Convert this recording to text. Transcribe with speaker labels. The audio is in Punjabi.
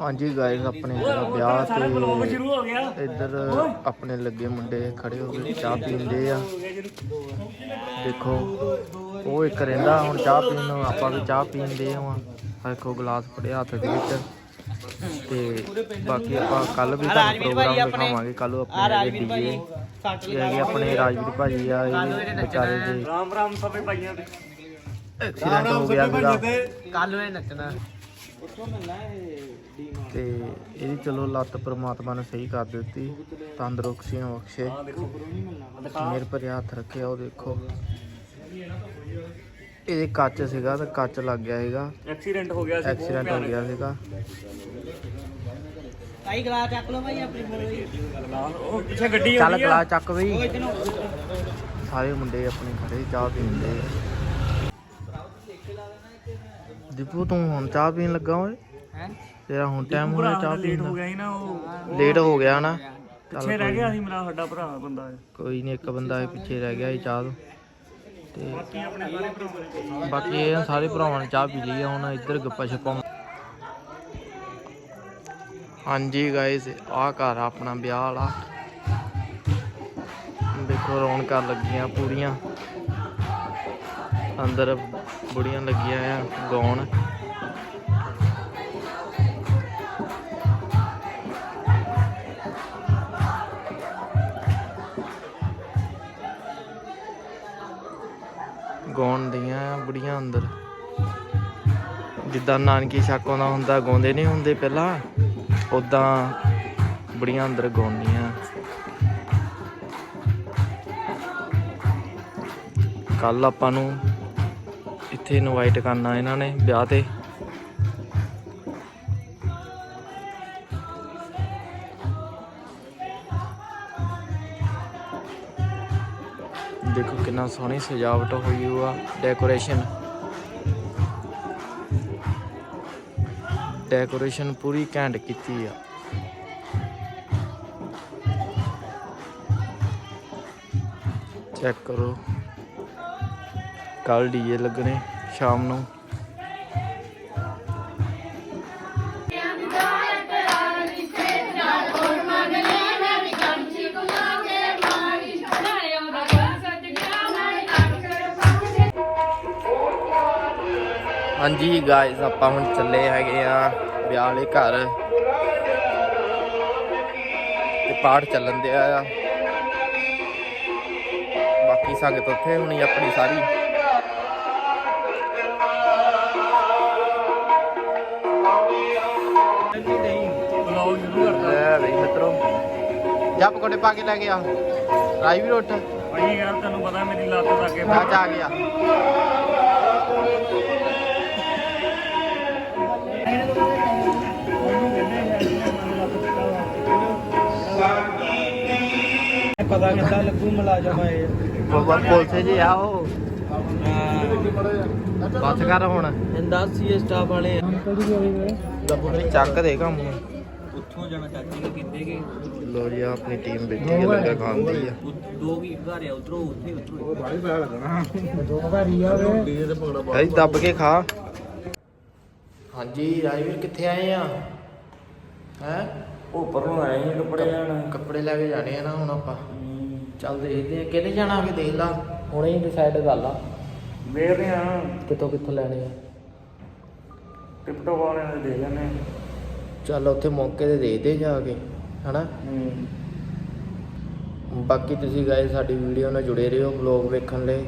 Speaker 1: ਹਾਂਜੀ ਗਾਇਸ ਆਪਣੇ ਜਿਹੜਾ ਵਿਆਹ ਤੇ
Speaker 2: ਸ਼ੁਰੂ ਹੋ ਗਿਆ।
Speaker 1: ਇੱਧਰ ਆਪਣੇ ਲੱਗੇ ਮੁੰਡੇ ਖੜੇ ਹੋ ਕੇ ਚਾਹ ਪੀਂਦੇ ਆ। ਦੇਖੋ ਉਹ ਇੱਕ ਰਹਿੰਦਾ ਹੁਣ ਚਾਹ ਪੀਣ ਨੂੰ ਆਪਾਂ ਵੀ ਚਾਹ ਪੀਂਦੇ ਆ ਦੇਖੋ ਗਲਾਸ ਫੜਿਆ ਹੱਥ ਦੇ ਵਿੱਚ। ਤੇ ਬਾਕੀ ਆਪਾਂ ਕੱਲ ਵੀ ਤੁਹਾਨੂੰ ਪ੍ਰੋਗਰਾਮ ਦਿਖਾਵਾਂਗੇ ਕੱਲ ਆਪਣੇ ਹੈਗੇ ਡੀਜੇ ਇਹ ਹੈਗੇ ਆਪਣੇ ਰਾਜਵੀਰ ਭਾਜੀ ਆ ਇਹ ਵਿਚਾਰੇ ਦੇ
Speaker 2: ਰਾਮ ਰਾਮ ਸਭੇ ਭਾਈਆਂ ਦੇ।
Speaker 1: ਐਕਸੀਡੈਂਟ ਹੋ ਗਿਆ ਸੀਗਾ
Speaker 3: ਕੱਲ ਨੂੰ ਨੱਚਣਾ।
Speaker 1: ਤੇ ਇਹਦੀ ਚਲੋ ਲੱਤ ਪ੍ਰਮਾਤਮਾ ਨੇ ਸਹੀ ਕਰ ਦਿੱਤੀ। ਤੰਦਰੁਸਤੀ ਨੂੰ ਬਖਸ਼ੇ। ਮੇਰ ਭਰਿਆ ਹੱਥ ਰੱਖਿਆ ਉਹ ਦੇਖੋ। ਇਹਦੇ ਕੱਚ ਸੀਗਾ ਤੇ ਕੱਚ ਲੱਗ ਗਿਆ ਸੀਗਾ।
Speaker 2: ਐਕਸੀਡੈਂਟ ਹੋ ਗਿਆ ਸੀ
Speaker 1: ਐਕਸੀਡੈਂਟ ਹੋ ਗਿਆ ਸੀਗਾ।
Speaker 3: ਭਾਈ ਗਲਾਸ ਚੱਕ ਲਓ ਭਾਈ ਆਪਣੀ ਬੋਲੀ।
Speaker 2: ਉਹ ਪਿੱਛੇ ਗੱਡੀ
Speaker 1: ਚੱਲ
Speaker 2: ਆਉਂਦੀ ਆ।
Speaker 1: ਗਲਾ ਚੱਕ ਬਈ। ਸਾਰੇ ਮੁੰਡੇ ਆਪਣੇ ਖੜੇ ਚਾਹ ਪੀਂਦੇ ਦੀਪੂ ਤੂੰ ਹੁਣ ਚਾਹ ਪੀਣ ਲੱਗਾ ਓਏ?
Speaker 3: ਹੈ?
Speaker 1: ਤੇਰਾ ਹੁਣ ਟਾਈਮ ਹੋ ਗਿਆ ਚਾਹ
Speaker 2: ਲੇਟ
Speaker 1: ਪੀਣ
Speaker 2: ਹੋ
Speaker 1: ਦਾ।
Speaker 2: ਗਿਆ ਸੀ ਨਾ ਉਹ।
Speaker 1: ਲੇਟ ਹੋ ਗਿਆ ਨਾ। ਚੱਲ
Speaker 2: ਪਿੱਛੇ ਰਹਿ
Speaker 1: ਕੋਈ
Speaker 2: ਗਿਆ ਸੀ ਮੇਰਾ ਸਾਡਾ ਭਰਾ ਬੰਦਾ।
Speaker 1: ਕੋਈ ਨਹੀਂ ਇੱਕ ਬੰਦਾ ਇਹ ਪਿੱਛੇ ਰਹਿ ਗਿਆ ਸੀ ਚਾਹ ਤੋਂ। ਤੇ
Speaker 2: ਬਾਕੀ ਆਪਣੇ ਸਾਰੇ ਭਰਾ ਨੇ
Speaker 1: ਬਾਕੀ ਇਹ ਸਾਰੇ ਭਰਾਵਾਂ ਨੇ ਚਾਹ ਪੀ ਲਈ ਆ ਹੁਣ ਇੱਧਰ ਗੱਪਾ ਛੱਪਾ ਹਾਂਜੀ ਗਾਇਸ ਆਹ ਘਰ ਆ ਆਪਣਾ ਵਿਆਹ ਵਾਲਾ। ਦੇਖੋ ਰੌਣਕਾਂ ਲੱਗੀਆਂ ਪੂਰੀਆਂ। ਅੰਦਰ ਬੁੜੀਆਂ ਲੱਗੀਆਂ ਆ, ਗਾਉਣ। ਗਾਉਣ ਦੀਆਂ ਬੁੜੀਆਂ ਅੰਦਰ। ਜਿੱਦਾਂ ਨਾਨਕੀ ਛੱਕ ਦਾ ਹੁੰਦਾ, ਗਾਉਂਦੇ ਨਹੀਂ ਹੁੰਦੇ ਪਹਿਲਾਂ। ਉਦਾਂ ਬੁੜੀਆਂ ਅੰਦਰ ਗਾਉਂਦੀਆਂ। ਕੱਲ ਆਪਾਂ ਨੂੰ ਇੱਥੇ ਇਨਵਾਈਟ ਕਰਨਾ ਇਹਨਾਂ ਨੇ ਵਿਆਹ ਤੇ। ਦੇਖੋ ਕਿੰਨਾ ਸੋਹਣੀ ਸਜਾਵਟ ਹੋਈ ਹੋਈ ਆ ਡੈਕੋਰੇਸ਼ਨ ਡੈਕੋਰੇਸ਼ਨ ਪੂਰੀ ਘੈਂਟ ਕੀਤੀ ਆ। ਚੈੱਕ ਕਰੋ। ਕੱਲ ਡੀਜੇ ਲੱਗਣੇ, ਸ਼ਾਮ ਨੂੰ। ਹਾਂਜੀ ਗਾਇਸ ਆਪਾਂ ਹੁਣ ਚੱਲੇ ਹੈਗੇ ਆ ਵਿਆਹ ਵਾਲੇ ਘਰ। ਤੇ ਪਾਠ ਚੱਲਣ ਦਿਆ ਆ। ਬਾਕੀ ਸੰਗਤ ਉੱਥੇ ਹੋਣੀ ਆਪਣੀ ਸਾਰੀ। ਲੈ ਬਈ ਮਿੱਤਰੋ। ਜਾ ਪਕੌੜੇ ਪਾ ਕੇ ਲੈ ਗਿਆ ਰਾਈ ਵੀ ਰੋਟ
Speaker 2: ਭਾਈ ਯਾਰ ਤੈਨੂੰ ਪਤਾ ਮੇਰੀ ਲੱਤ ਲੱਗੇ
Speaker 1: ਅੱਜ ਆ। ਗਿਆ
Speaker 3: ਪਤਾ ਕਿੱਦਾਂ ਲੱਗੂ ਮਲਾਜਮ ਆਏ
Speaker 1: ਬਾਬਾ ਪੁਲਿਸ ਜੀ ਆ ਉਹ। ਬਸ ਕਰ ਹੁਣ।
Speaker 3: ਇਹਦਾ ਸੀ ਸਟਾਫ ਵਾਲੇ।
Speaker 1: ਗੱਬੂ ਚੱਕ ਦੇ ਕੰਮ
Speaker 3: ਜਾਣਾ ਚਾਚੀ ਕਿੱਦੇ
Speaker 1: ਲੋ ਜੀ ਆਪਣੀ ਟੀਮ ਬੈਠੀ ਹੈ ਲੱਗਾ ਖਾਂਦੀ ਆ।
Speaker 3: ਦੋ ਵੀ ਘਰ ਆ ਉਧਰੋਂ ਉੱਥੇ ਉਧਰੋਂ
Speaker 1: ਕਈ ਦੱਬ ਕੇ ਖਾ। ਹਾਂਜੀ ਰਾਜਵੀਰ ਕਿੱਥੇ ਆਏ ਆ? ਹੈ?
Speaker 2: ਉਹ ਪਰੋਂ ਆਏ ਸੀ ਕੱਪੜੇ ਲੈਣ।
Speaker 1: ਕੱਪੜੇ ਲੈ ਕੇ ਜਾਣੇ ਆ ਨਾ ਹੁਣ ਆਪਾਂ। ਚੱਲ ਦੇਖਦੇ ਆ ਕਿਹਨੇ ਜਾਣਾ ਕਿ ਦੇਖ ਲਾ। ਹੁਣੇ ਹੀ ਡਿਸਾਈਡ ਕਰ ਲਾ।
Speaker 2: ਵੇਖ ਰਹੇ ਆ।
Speaker 1: ਕਿੱਥੋਂ ਕਿੱਥੋਂ ਲੈਣੇ ਆ।
Speaker 2: ਟਿਪਟੋ ਵਾਲਿਆਂ ਦੇ ਦੇ ਜਾਂਦੇ
Speaker 1: ਚੱਲ ਉੱਥੇ ਮੌਕੇ ਤੇ ਦੇਖਦੇ ਜਾ ਕੇ ਹਨਾ?
Speaker 2: ਹੂੰ।
Speaker 1: ਬਾਕੀ ਤੁਸੀਂ ਗਾਇਸ ਸਾਡੀ ਵੀਡੀਓ ਨਾਲ ਜੁੜੇ ਰਹੋ ਵਲੌਗ ਵੇਖਣ ਲਈ।